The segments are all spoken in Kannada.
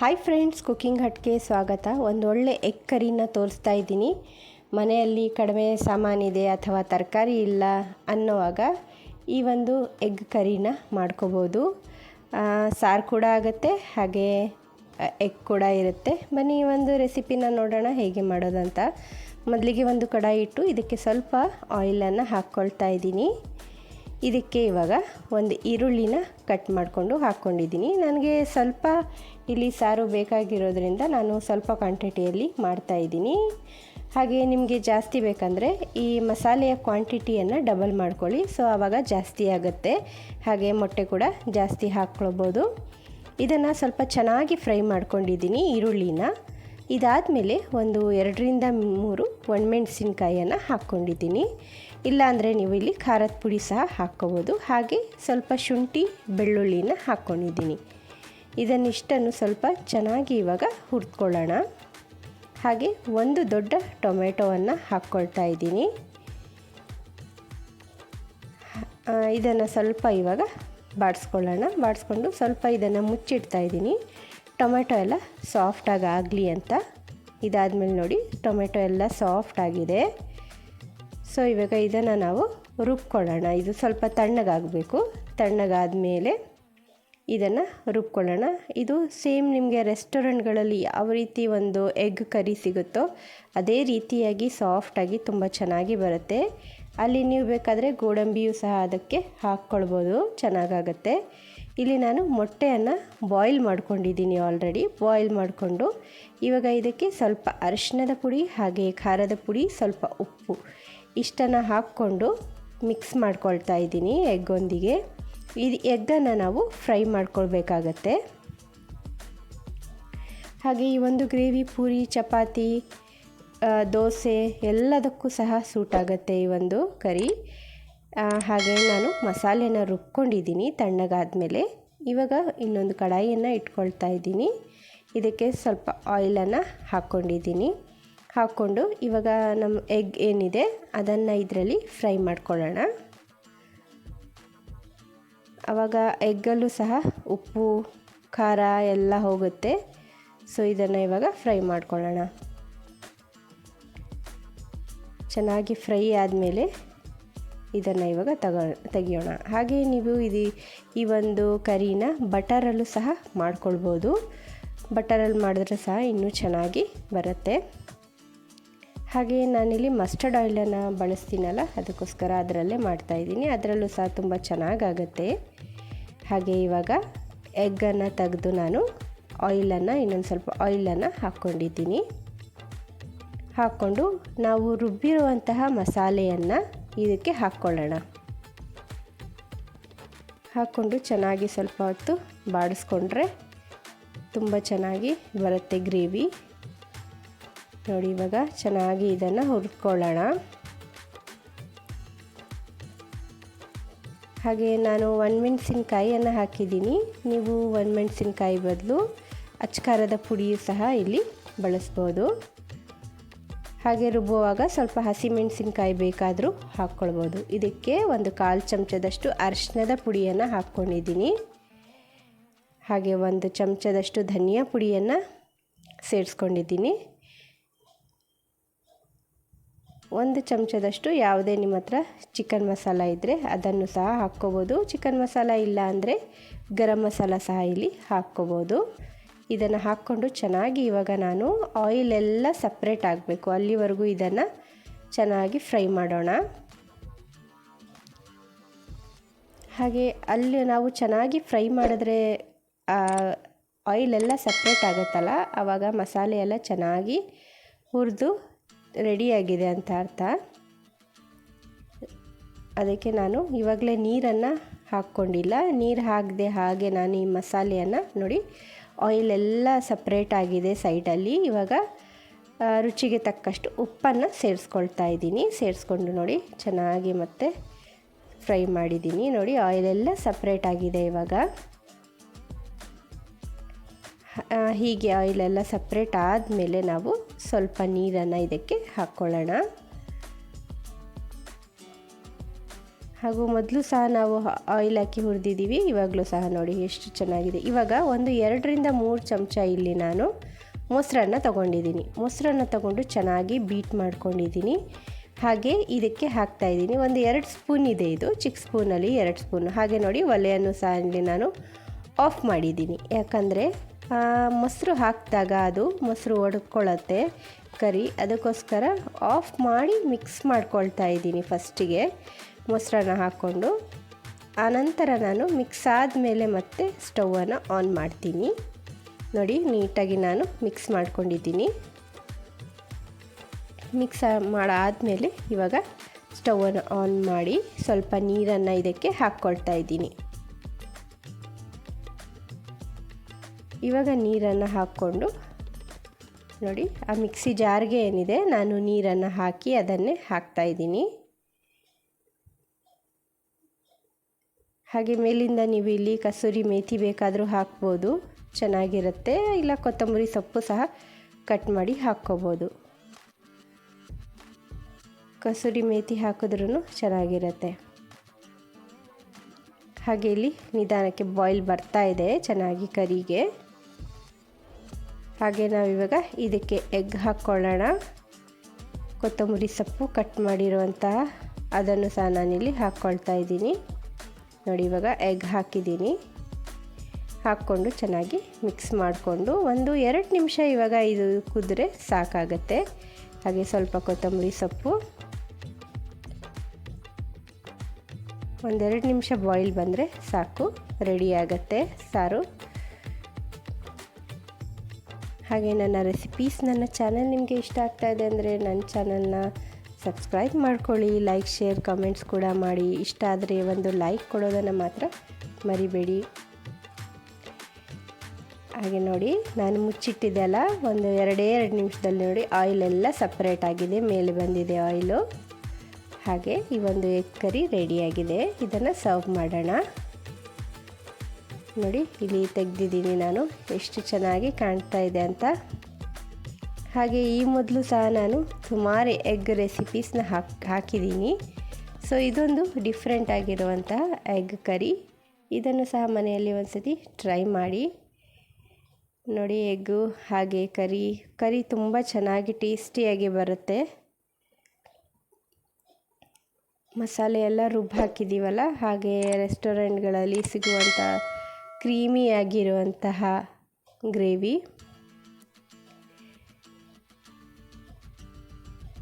ಹಾಯ್ ಫ್ರೆಂಡ್ಸ್ ಕುಕ್ಕಿಂಗ್ ಹಟ್ಗೆ ಸ್ವಾಗತ. ಒಂದು ಒಳ್ಳೆ ಎಗ್ ಕರಿನ ತೋರಿಸ್ತಾ ಇದ್ದೀನಿ. ಮನೆಯಲ್ಲಿ ಕಡಿಮೆ ಸಾಮಾನಿದೆ ಅಥವಾ ತರಕಾರಿ ಇಲ್ಲ ಅನ್ನೋವಾಗ ಈ ಒಂದು ಎಗ್ ಕರಿನ ಮಾಡ್ಕೋಬೋದು. ಸಾರು ಕೂಡ ಆಗುತ್ತೆ, ಹಾಗೆ ಎಗ್ ಕೂಡ ಇರುತ್ತೆ. ಬನ್ನಿ ಈ ಒಂದು ರೆಸಿಪಿನ ನೋಡೋಣ ಹೇಗೆ ಮಾಡೋದಂತ. ಮೊದಲಿಗೆ ಒಂದು ಕಡಾಯಿ ಇಟ್ಟು ಇದಕ್ಕೆ ಸ್ವಲ್ಪ ಆಯಿಲನ್ನು ಹಾಕ್ಕೊಳ್ತಾ ಇದ್ದೀನಿ. ಇದಕ್ಕೆ ಇವಾಗ ಒಂದು ಈರುಳ್ಳಿನ ಕಟ್ ಮಾಡಿಕೊಂಡು ಹಾಕ್ಕೊಂಡಿದ್ದೀನಿ. ನನಗೆ ಸ್ವಲ್ಪ ಇಲ್ಲಿ ಸಾರು ಬೇಕಾಗಿರೋದ್ರಿಂದ ನಾನು ಸ್ವಲ್ಪ ಕ್ವಾಂಟಿಟಿಯಲ್ಲಿ ಮಾಡ್ತಾಯಿದ್ದೀನಿ ಹಾಗೆ ನಿಮಗೆ ಜಾಸ್ತಿ ಬೇಕಂದರೆ ಈ ಮಸಾಲೆಯ ಕ್ವಾಂಟಿಟಿಯನ್ನು ಡಬಲ್ ಮಾಡ್ಕೊಳ್ಳಿ. ಸೊ ಆವಾಗ ಜಾಸ್ತಿ ಆಗುತ್ತೆ. ಹಾಗೆ ಮೊಟ್ಟೆ ಕೂಡ ಜಾಸ್ತಿ ಹಾಕ್ಕೊಳ್ಬೋದು. ಇದನ್ನು ಸ್ವಲ್ಪ ಚೆನ್ನಾಗಿ ಫ್ರೈ ಮಾಡ್ಕೊಂಡಿದ್ದೀನಿ ಈರುಳ್ಳಿನ. ಇದಾದಮೇಲೆ ಒಂದು ಎರಡರಿಂದ ಮೂರು ಒಣಮೆಣಸಿನ್ಕಾಯಿಯನ್ನು ಹಾಕ್ಕೊಂಡಿದ್ದೀನಿ. ಇಲ್ಲಾಂದರೆ ನೀವು ಇಲ್ಲಿ ಖಾರದ ಪುಡಿ ಸಹ ಹಾಕ್ಕೋಬೋದು. ಹಾಗೆ ಸ್ವಲ್ಪ ಶುಂಠಿ, ಬೆಳ್ಳುಳ್ಳಿನ ಹಾಕ್ಕೊಂಡಿದ್ದೀನಿ. ಇದನ್ನಿಷ್ಟನ್ನು ಸ್ವಲ್ಪ ಚೆನ್ನಾಗಿ ಇವಾಗ ಹುರ್ದ್ಕೊಳ್ಳೋಣ. ಹಾಗೆ ಒಂದು ದೊಡ್ಡ ಟೊಮೆಟೊವನ್ನು ಹಾಕ್ಕೊಳ್ತಾ ಇದ್ದೀನಿ. ಇದನ್ನು ಸ್ವಲ್ಪ ಇವಾಗ ಬಾಡಿಸ್ಕೊಳ್ಳೋಣ. ಬಾಡಿಸ್ಕೊಂಡು ಸ್ವಲ್ಪ ಇದನ್ನು ಮುಚ್ಚಿಡ್ತಾ ಇದ್ದೀನಿ. ಟೊಮೆಟೊ ಎಲ್ಲ ಸಾಫ್ಟಾಗಿ ಆಗಲಿ ಅಂತ. ಇದಾದಮೇಲೆ ನೋಡಿ, ಟೊಮೆಟೊ ಎಲ್ಲ ಸಾಫ್ಟ್ ಆಗಿದೆ ಸೊ ಇವಾಗ ಇದನ್ನು ನಾವು ರುಬ್ಕೊಳ್ಳೋಣ. ಇದು ಸ್ವಲ್ಪ ತಣ್ಣಗಾಗಬೇಕು. ತಣ್ಣಗಾದ ಮೇಲೆ ಇದನ್ನು ರುಬ್ಕೊಳ್ಳೋಣ. ಇದು ಸೇಮ್ ನಿಮಗೆ ರೆಸ್ಟೋರೆಂಟ್ಗಳಲ್ಲಿ ಯಾವ ರೀತಿ ಒಂದು ಎಗ್ ಕರಿ ಸಿಗುತ್ತೋ, ಅದೇ ರೀತಿಯಾಗಿ ಸಾಫ್ಟಾಗಿ ತುಂಬ ಚೆನ್ನಾಗಿ ಬರುತ್ತೆ. ಅಲ್ಲಿ ನೀವು ಬೇಕಾದರೆ ಗೋಡಂಬಿಯೂ ಸಹ ಅದಕ್ಕೆ ಹಾಕ್ಕೊಳ್ಬೋದು. ಚೆನ್ನಾಗಾಗತ್ತೆ. ಇಲ್ಲಿ ನಾನು ಮೊಟ್ಟೆಯನ್ನು ಬಾಯ್ಲ್ ಮಾಡ್ಕೊಂಡಿದ್ದೀನಿ ಆಲ್ರೆಡಿ ಬಾಯ್ಲ್ ಮಾಡಿಕೊಂಡು ಇವಾಗ ಇದಕ್ಕೆ ಸ್ವಲ್ಪ ಅರಿಶಿಣದ ಪುಡಿ ಹಾಗೆ ಖಾರದ ಪುಡಿ, ಸ್ವಲ್ಪ ಉಪ್ಪು. ಇಷ್ಟನ್ನು ಹಾಕ್ಕೊಂಡು ಮಿಕ್ಸ್ ಮಾಡ್ಕೊಳ್ತಾ ಇದ್ದೀನಿ ಎಗ್ಗೊಂದಿಗೆ. ಇದು ಎಗ್ಗನ್ನು ನಾವು ಫ್ರೈ ಮಾಡ್ಕೊಳ್ಬೇಕಾಗತ್ತೆ. ಹಾಗೆ ಈ ಒಂದು ಗ್ರೇವಿ ಪೂರಿ, ಚಪಾತಿ ದೋಸೆ ಎಲ್ಲದಕ್ಕೂ ಸಹ ಸೂಟ್ ಆಗುತ್ತೆ ಈ ಒಂದು ಕರಿ. ಹಾಗೆ ನಾನು ಮಸಾಲೆನ ರುಬ್ಕೊಂಡಿದ್ದೀನಿ ತಣ್ಣಗಾದ್ಮೇಲೆ. ಇವಾಗ ಇನ್ನೊಂದು ಕಡಾಯಿಯನ್ನು ಇಟ್ಕೊಳ್ತಾ ಇದ್ದೀನಿ. ಇದಕ್ಕೆ ಸ್ವಲ್ಪ ಆಯಿಲನ್ನು ಹಾಕ್ಕೊಂಡಿದ್ದೀನಿ. ಹಾಕ್ಕೊಂಡು ಇವಾಗ ನಮ್ಮ ಎಗ್ ಏನಿದೆ, ಅದನ್ನು ಇದರಲ್ಲಿ ಫ್ರೈ ಮಾಡ್ಕೊಳ್ಳೋಣ. ಆವಾಗ ಎಗ್ಗಲ್ಲೂ ಸಹ ಉಪ್ಪು, ಖಾರ ಎಲ್ಲ ಹೋಗುತ್ತೆ. ಸೊ ಇದನ್ನು ಇವಾಗ ಫ್ರೈ ಮಾಡ್ಕೊಳ್ಳೋಣ. ಚೆನ್ನಾಗಿ ಫ್ರೈ ಆದಮೇಲೆ ಇದನ್ನು ಇವಾಗ ತಗೋ, ತೆಗಿಯೋಣ. ಹಾಗೆ ನೀವು ಇದು, ಈ ಒಂದು ಕರಿನ ಬಟರಲ್ಲೂ ಸಹ ಮಾಡ್ಕೊಳ್ಬೋದು. ಬಟರಲ್ಲಿ ಮಾಡಿದ್ರೆ ಸಹ ಇನ್ನೂ ಚೆನ್ನಾಗಿ ಬರುತ್ತೆ. ಹಾಗೆ ನಾನಿಲ್ಲಿ ಮಸ್ಟರ್ಡ್ ಆಯಿಲನ್ನು ಬಳಸ್ತೀನಲ್ಲ, ಅದಕ್ಕೋಸ್ಕರ ಅದರಲ್ಲೇ ಮಾಡ್ತಾಯಿದ್ದೀನಿ ಅದರಲ್ಲೂ ಸಹ ತುಂಬ ಚೆನ್ನಾಗಾಗತ್ತೆ. ಹಾಗೆ ಇವಾಗ ಎಗ್ಗನ್ನು ತೆಗೆದು ನಾನು ಆಯಿಲನ್ನು ಇನ್ನೊಂದು ಸ್ವಲ್ಪ ಆಯಿಲನ್ನು ಹಾಕ್ಕೊಂಡಿದ್ದೀನಿ. ಹಾಕ್ಕೊಂಡು ನಾವು ರುಬ್ಬಿರುವಂತಹ ಮಸಾಲೆಯನ್ನು ಇದಕ್ಕೆ ಹಾಕ್ಕೊಳ್ಳೋಣ. ಹಾಕ್ಕೊಂಡು ಚೆನ್ನಾಗಿ ಸ್ವಲ್ಪ ಹೊತ್ತು ಬಾಡಿಸ್ಕೊಂಡ್ರೆ ತುಂಬ ಚೆನ್ನಾಗಿ ಬರುತ್ತೆ ಗ್ರೇವಿ. ನೋಡಿ, ಇವಾಗ ಚೆನ್ನಾಗಿ ಇದನ್ನು ಹುರ್ಕೊಳ್ಳೋಣ. ಹಾಗೆ ನಾನು ಒಣಮೆಣಸಿನ್ಕಾಯಿಯನ್ನು ಹಾಕಿದ್ದೀನಿ. ನೀವು ಒಣಮೆಣಸಿನ್ಕಾಯಿ ಬದಲು ಅಚ್ಕಾರದ ಪುಡಿಯು ಸಹ ಇಲ್ಲಿ ಬಳಸ್ಬೋದು. ಹಾಗೆ ರುಬ್ಬುವಾಗ ಸ್ವಲ್ಪ ಹಸಿಮೆಣಸಿನ್ಕಾಯಿ ಬೇಕಾದರೂ ಹಾಕ್ಕೊಳ್ಬೋದು. ಇದಕ್ಕೆ ಒಂದು ಕಾಲು ಚಮಚದಷ್ಟು ಅರಿಶಿನದ ಪುಡಿಯನ್ನು ಹಾಕ್ಕೊಂಡಿದ್ದೀನಿ. ಹಾಗೆ ಒಂದು ಚಮಚದಷ್ಟು ಧನಿಯಾ ಪುಡಿಯನ್ನು ಸೇರಿಸ್ಕೊಂಡಿದ್ದೀನಿ. ಒಂದು ಚಮಚದಷ್ಟು ಯಾವುದೇ ನಿಮ್ಮ ಹತ್ರ ಚಿಕನ್ ಮಸಾಲ ಇದ್ದರೆ ಅದನ್ನು ಸಹ ಹಾಕ್ಕೋಬೋದು. ಚಿಕನ್ ಮಸಾಲ ಇಲ್ಲ ಅಂದರೆ ಗರಂ ಮಸಾಲ ಸಹ ಇಲ್ಲಿ ಹಾಕ್ಕೋಬೋದು. ಇದನ್ನು ಹಾಕ್ಕೊಂಡು ಚೆನ್ನಾಗಿ ಇವಾಗ ನಾನು ಆಯಿಲ್ ಎಲ್ಲ ಸಪ್ರೇಟ್ ಆಗಬೇಕು. ಅಲ್ಲಿವರೆಗೂ ಇದನ್ನು ಚೆನ್ನಾಗಿ ಫ್ರೈ ಮಾಡೋಣ. ಹಾಗೆ ಅಲ್ಲಿ ನಾವು ಚೆನ್ನಾಗಿ ಫ್ರೈ ಮಾಡಿದ್ರೆ ಆಯಿಲೆಲ್ಲ ಸಪ್ರೇಟ್ ಆಗುತ್ತಲ್ಲ ಆವಾಗ ಮಸಾಲೆ ಎಲ್ಲ ಚೆನ್ನಾಗಿ ಹುರಿದು ರೆಡಿಯಾಗಿದೆ ಅಂತ ಅರ್ಥ. ಅದಕ್ಕೆ ನಾನು ಇವಾಗಲೇ ನೀರನ್ನು ಹಾಕ್ಕೊಂಡಿಲ್ಲ. ನೀರು ಹಾಕದೆ ಹಾಗೆ ನಾನು ಈ ಮಸಾಲೆಯನ್ನು ನೋಡಿ ಆಯಿಲ್ ಎಲ್ಲ ಸಪ್ರೇಟ್ ಆಗಿದೆ ಸೈಡಲ್ಲಿ ಇವಾಗ ರುಚಿಗೆ ತಕ್ಕಷ್ಟು ಉಪ್ಪನ್ನು ಸೇರಿಸ್ಕೊಳ್ತಾ ಇದ್ದೀನಿ. ಸೇರಿಸ್ಕೊಂಡು ನೋಡಿ, ಚೆನ್ನಾಗಿ ಮತ್ತೆ ಫ್ರೈ ಮಾಡಿದ್ದೀನಿ. ನೋಡಿ ಆಯಿಲೆಲ್ಲ ಸಪ್ರೇಟ್ ಆಗಿದೆ ಇವಾಗ. ಹೀಗೆ ಆಯಿಲೆಲ್ಲ ಸಪ್ರೇಟ್ ಆದಮೇಲೆ ನಾವು ಸ್ವಲ್ಪ ನೀರನ್ನು ಇದಕ್ಕೆ ಹಾಕ್ಕೊಳ್ಳೋಣ ಹಾಗೂ ಮೊದಲು ಸಹ ನಾವು ಆಯಿಲ್ ಹಾಕಿ ಹುರಿದಿದ್ದೀವಿ ಇವಾಗಲೂ ಸಹ ನೋಡಿ ಎಷ್ಟು ಚೆನ್ನಾಗಿದೆ. ಇವಾಗ ಒಂದು ಎರಡರಿಂದ ಮೂರು ಚಮಚ ಇಲ್ಲಿ ನಾನು ಮೊಸರನ್ನ ತೊಗೊಂಡಿದ್ದೀನಿ. ಮೊಸರನ್ನ ತೊಗೊಂಡು ಚೆನ್ನಾಗಿ ಬೀಟ್ ಮಾಡ್ಕೊಂಡಿದ್ದೀನಿ. ಹಾಗೆ ಇದಕ್ಕೆ ಹಾಕ್ತಾ ಇದ್ದೀನಿ. ಒಂದು ಎರಡು ಸ್ಪೂನ್ ಇದೆ ಇದು, ಚಿಕ್ಕ ಸ್ಪೂನಲ್ಲಿ ಎರಡು ಸ್ಪೂನ್. ಹಾಗೆ ನೋಡಿ ಒಲೆಯನ್ನು ಸಹ ಇಲ್ಲಿ ನಾನು ಆಫ್ ಮಾಡಿದ್ದೀನಿ. ಯಾಕಂದರೆ ಮೊಸರು ಹಾಕಿದಾಗ ಅದು ಮೊಸರು ಒಡ್ಕೊಳ್ಳುತ್ತೆ. ಕರಿ, ಅದಕ್ಕೋಸ್ಕರ ಆಫ್ ಮಾಡಿ ಮಿಕ್ಸ್ ಮಾಡ್ಕೊಳ್ತಾ ಇದ್ದೀನಿ ಫಸ್ಟಿಗೆ ಮೊಸರನ್ನ ಹಾಕ್ಕೊಂಡು ಆನಂತರ ನಾನು ಮಿಕ್ಸ್ ಆದಮೇಲೆ ಮತ್ತೆ ಸ್ಟವನ್ನು ಆನ್ ಮಾಡ್ತೀನಿ. ನೋಡಿ, ನೀಟಾಗಿ ನಾನು ಮಿಕ್ಸ್ ಮಾಡ್ಕೊಂಡಿದ್ದೀನಿ. ಮಿಕ್ಸ್ ಮಾಡಾದಮೇಲೆ ಇವಾಗ ಸ್ಟವನ್ನು ಆನ್ ಮಾಡಿ ಸ್ವಲ್ಪ ನೀರನ್ನು ಇದಕ್ಕೆ ಹಾಕ್ಕೊಳ್ತಾ ಇದ್ದೀನಿ. ಇವಾಗ ನೀರನ್ನು ಹಾಕ್ಕೊಂಡು ನೋಡಿ, ಆ ಮಿಕ್ಸಿ ಜಾರ್ಗೆ ಏನಿದೆ, ನಾನು ನೀರನ್ನು ಹಾಕಿ ಅದನ್ನೇ ಹಾಕ್ತಾಯಿದ್ದೀನಿ ಹಾಗೆ ಮೇಲಿಂದ ನೀವು ಇಲ್ಲಿ ಕಸೂರಿ ಮೇಥಿ ಬೇಕಾದರೂ ಹಾಕ್ಬೋದು, ಚೆನ್ನಾಗಿರುತ್ತೆ. ಇಲ್ಲ, ಕೊತ್ತಂಬರಿ ಸೊಪ್ಪು ಸಹ ಕಟ್ ಮಾಡಿ ಹಾಕ್ಕೋಬೋದು. ಕಸೂರಿ ಮೇಥಿ ಹಾಕಿದ್ರೂ ಚೆನ್ನಾಗಿರುತ್ತೆ. ಹಾಗೆ ಇಲ್ಲಿ ನಿಧಾನಕ್ಕೆ ಬಾಯ್ಲ್ ಬರ್ತಾ ಇದೆ, ಚೆನ್ನಾಗಿ ಕರಿಗೆ. ಹಾಗೆ ನಾವಿವಾಗ ಇದಕ್ಕೆ ಎಗ್ ಹಾಕ್ಕೊಳ್ಳೋಣ ಕೊತ್ತಂಬರಿ ಸೊಪ್ಪು ಕಟ್ ಮಾಡಿರುವಂತಹ ಅದನ್ನು ಸಹ ನಾನಿಲ್ಲಿ ಹಾಕ್ಕೊಳ್ತಾ ಇದ್ದೀನಿ. ನೋಡಿ ಇವಾಗ ಎಗ್ ಹಾಕಿದ್ದೀನಿ. ಹಾಕ್ಕೊಂಡು ಚೆನ್ನಾಗಿ ಮಿಕ್ಸ್ ಮಾಡಿಕೊಂಡು ಒಂದು ಎರಡು ನಿಮಿಷ ಇವಾಗ ಇದು ಕುದ್ರೆ ಸಾಕಾಗತ್ತೆ. ಹಾಗೆ ಸ್ವಲ್ಪ ಕೊತ್ತಂಬರಿ ಸೊಪ್ಪು. ಒಂದೆರಡು ನಿಮಿಷ ಬಾಯ್ಲ್ ಬಂದರೆ ಸಾಕು ರೆಡಿ ಆಗತ್ತೆ ಸಾರು. ಹಾಗೆ ನನ್ನ ರೆಸಿಪೀಸ್ ನನ್ನ ಚಾನಲ್ ನಿಮಗೆ ಇಷ್ಟ ಆಗ್ತಾ ಇದೆ ಅಂದರೆ ನನ್ನ ಚಾನಲ್ನ ಸಬ್ಸ್ಕ್ರೈಬ್ ಮಾಡ್ಕೊಳ್ಳಿ ಲೈಕ್ ಶೇರ್ ಕಮೆಂಟ್ಸ್ ಕೂಡ ಮಾಡಿ. ಇಷ್ಟ ಆದರೆ ಒಂದು ಲೈಕ್ ಕೊಡೋದನ್ನು ಮಾತ್ರ ಮರಿಬೇಡಿ. ಹಾಗೆ ನೋಡಿ, ನಾನು ಮುಚ್ಚಿಟ್ಟಿದ್ದೆ ಅಲ್ಲ, ಒಂದು ಎರಡೇ ಎರಡು ನಿಮಿಷದಲ್ಲಿ ನೋಡಿ ಆಯಿಲ್ ಎಲ್ಲ ಸಪ್ರೇಟ್ ಆಗಿದೆ, ಮೇಲೆ ಬಂದಿದೆ ಆಯಿಲು ಹಾಗೆ ಈ ಒಂದು ಎಗ್ ಕರಿ ರೆಡಿಯಾಗಿದೆ ಇದನ್ನು ಸರ್ವ್ ಮಾಡೋಣ. ನೋಡಿ, ಇಲ್ಲಿ ತೆಗೆದಿದ್ದೀನಿ ನಾನು. ಎಷ್ಟು ಚೆನ್ನಾಗಿ ಕಾಣ್ತಾ ಇದೆ ಅಂತ. ಹಾಗೆ ಈ ಮೊದಲು ಸಹ ನಾನು ಸುಮಾರು ಎಗ್ ರೆಸಿಪೀಸ್ನ ಹಾಕಿ, ಹಾಕಿದ್ದೀನಿ. ಸೊ ಇದೊಂದು ಡಿಫ್ರೆಂಟ್ ಆಗಿರುವಂತಹ ಎಗ್ ಕರಿ ಇದನ್ನು ಸಹ ಮನೆಯಲ್ಲಿ ಒಂದು ಟ್ರೈ ಮಾಡಿ. ನೋಡಿ ಎಗ್ಗು ಹಾಗೆ ಕರಿ ಕರಿ ತುಂಬ ಚೆನ್ನಾಗಿ ಟೇಸ್ಟಿಯಾಗಿ ಬರುತ್ತೆ. ಮಸಾಲೆ ಎಲ್ಲ ರುಬ್ಬಿ ಹಾಕಿದ್ದೀವಲ್ಲ ಹಾಗೆ ರೆಸ್ಟೋರೆಂಟ್ಗಳಲ್ಲಿ ಸಿಗುವಂಥ ಕ್ರೀಮಿಯಾಗಿರುವಂತಹ ಗ್ರೇವಿ.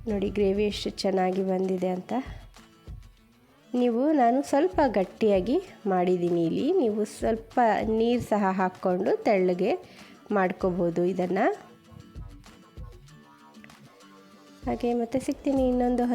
ನೋಡಿ, ಗ್ರೇವಿ ಎಷ್ಟು ಚೆನ್ನಾಗಿ ಬಂದಿದೆ ಅಂತ. ನೀವು, ನಾನು ಸ್ವಲ್ಪ ಗಟ್ಟಿಯಾಗಿ ಮಾಡಿದ್ದೀನಿ ಇಲ್ಲಿ. ನೀವು ಸ್ವಲ್ಪ ನೀರು ಸಹ ಹಾಕ್ಕೊಂಡು ತೆಳ್ಳಗೆ ಮಾಡ್ಕೋಬೋದು ಇದನ್ನು. ಹಾಗೆ ಮತ್ತೆ ಸಿಗ್ತೀನಿ ಇನ್ನೊಂದು ಹೊಸ